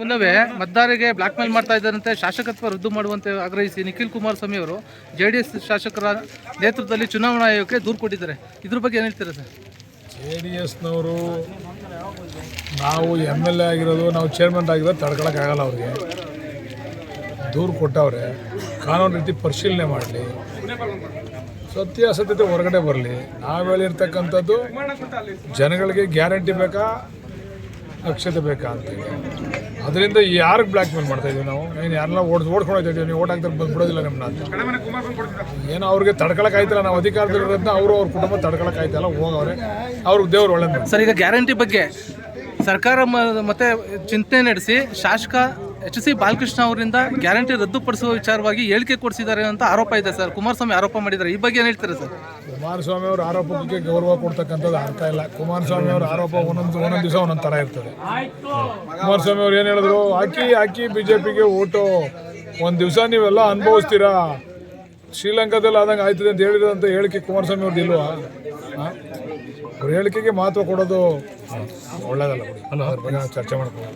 ಮುನ್ನವೇ ಮತದಾರರಿಗೆ black mail ಮಾಡ್ತಾ ಇದ್ದಾರಂತೆ. ಶಾಸಕತ್ವ ರದ್ದು ಮಾಡುವಂತೆ ಆಗ್ರಹಿಸಿ ನಿಖಿಲ್ ಕುಮಾರಸ್ವಾಮಿ ಅವರು ಜೆ ಡಿ ಎಸ್ ಶಾಸಕರ ನೇತೃತ್ವದಲ್ಲಿ ಚುನಾವಣಾ ಆಯೋಗಕ್ಕೆ ದೂರು ಕೊಟ್ಟಿದ್ದಾರೆ. ಇದ್ರ ಬಗ್ಗೆ ಏನು ಹೇಳ್ತೀರಾ ಸರ್? ಜೆ ಡಿ ಎಸ್ನವರು ನಾವು ಎಂ ಎಲ್ ಎ ಆಗಿರೋದು, ನಾವು ಚೇರ್ಮನ್ ಆಗಿರೋದು ತಡ್ಕೊಳಕ್ಕಾಗಲ್ಲ ಅವ್ರಿಗೆ. ದೂರು ಕೊಟ್ಟವ್ರೆ, ಕಾನೂನು ರೀತಿ ಪರಿಶೀಲನೆ ಮಾಡಲಿ, ಸತ್ಯ ಅಸತ್ಯತೆ ಹೊರಗಡೆ ಬರಲಿ. ನಾವು ಹೇಳಿರ್ತಕ್ಕಂಥದ್ದು ಜನಗಳಿಗೆ ಗ್ಯಾರಂಟಿ ಬೇಕಾ? ಅಕ್ಷತೆ ಬೇಕಾ ಅಂತ ಅದರಿಂದ ಯಾರಿಗೆ ಬ್ಲ್ಯಾಕ್ ಮೇಲ್ ಮಾಡ್ತಾ ಇದೀವಿ ನಾವು? ಏನು ಯಾರನ್ನ ಓಡ್, ಓಡ್ಕೊಂಡು ಇದೀವಿ, ನೀವು ಓಟ್ ಹಾಕ್ತಾರೆ ಬಂದು ಬಿಡೋದಿಲ್ಲ ನಿಮ್ಮನ್ನ ಅಂತ ಏನೋ ಅವ್ರಿಗೆ ತಡ್ಕೊಳಕ್ಕಾಯ್ತಿಲ್ಲ, ನಾವು ಅಧಿಕಾರದಲ್ಲಿರೋದನ್ನ ಅವರು ಅವ್ರ ಕುಟುಂಬ ತಡ್ಕೊಳಕ್ಕಾಯ್ತಲ್ಲ, ಹೋಗವ್ರೆ. ಅವ್ರಿಗೆ ದೇವ್ರು ಒಳ್ಳೆ ಸರ್, ಈಗ ಗ್ಯಾರಂಟಿ ಬಗ್ಗೆ ಸರ್ಕಾರ ಮತ್ತೆ ಚಿಂತನೆ ನಡೆಸಿ ಶಾಸಕ ಎಚ್ ಸಿ ಬಾಲಕೃಷ್ಣ ಅವರಿಂದ ಗ್ಯಾರಂಟಿ ರದ್ದುಪಡಿಸುವ ವಿಚಾರವಾಗಿ ಹೇಳಿಕೆ ಕೊಡಿಸಿದ್ದಾರೆ ಅಂತ ಆರೋಪ ಇದೆ ಸರ್. ಕುಮಾರಸ್ವಾಮಿ ಆರೋಪ ಮಾಡಿದ್ದಾರೆ. ಈ ಬಗ್ಗೆ ಏನು ಹೇಳ್ತೀರಾ ಸರ್? ಕುಮಾರಸ್ವಾಮಿ ಅವರ ಆರೋಪಕ್ಕೆ ಗೌರವ ಕೊಡ್ತಕ್ಕಂಥದ್ದು ಅರ್ಥ ಇಲ್ಲ. ಕುಮಾರಸ್ವಾಮಿ ಅವರ ಆರೋಪ ಒಂದೊಂದು ಒಂದೊಂದು ದಿವಸ ಒಂದೊಂದು ಥರ ಇರ್ತದೆ. ಕುಮಾರಸ್ವಾಮಿ ಅವ್ರು ಏನು ಹೇಳಿದ್ರು? ಹಾಕಿ ಹಾಕಿ ಬಿ ಜೆ ಪಿಗೆ ಓಟು. ಒಂದು ದಿವಸ ನೀವೆಲ್ಲ ಅನುಭವಿಸ್ತೀರಾ? ಶ್ರೀಲಂಕಾದಲ್ಲಿ ಆದಂಗೆ ಆಯ್ತದೆ ಅಂತ ಹೇಳಿದಂಥ ಹೇಳಿಕೆ ಕುಮಾರಸ್ವಾಮಿ ಅವ್ರದ್ದು ಇಲ್ವಾ? ಅವ್ರ ಹೇಳಿಕೆಗೆ ಮಹತ್ವ ಕೊಡೋದು ಒಳ್ಳೇದಲ್ಲ ಚರ್ಚೆ ಮಾಡ್ಕೊಳ್ಳೋಣ.